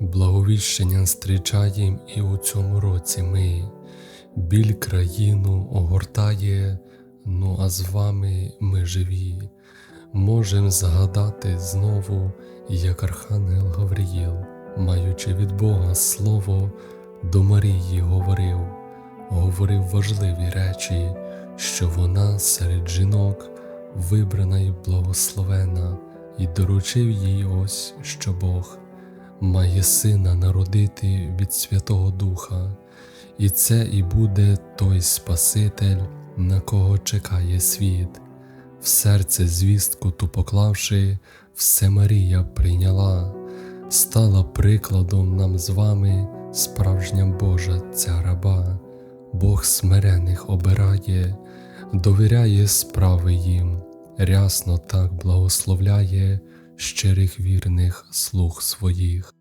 Благовіщення зустрічаєм і у цьому році ми. Біль країну огортає, ну а з вами ми живі. Можем згадати знову, як Архангел Гавріїл, маючи від Бога слово, до Марії говорив, говорив важливі речі, що вона серед жінок вибрана і благословена, і доручив їй ось, що Бог має сина народити від Святого Духа, і це і буде той Спаситель, на кого чекає світ. В серце звістку ту поклавши, все Марія прийняла, стала прикладом нам з вами, справжня Божа ця раба, Бог смирених обирає, довіряє справи їм, рясно так благословляє щирих вірних слуг своїх.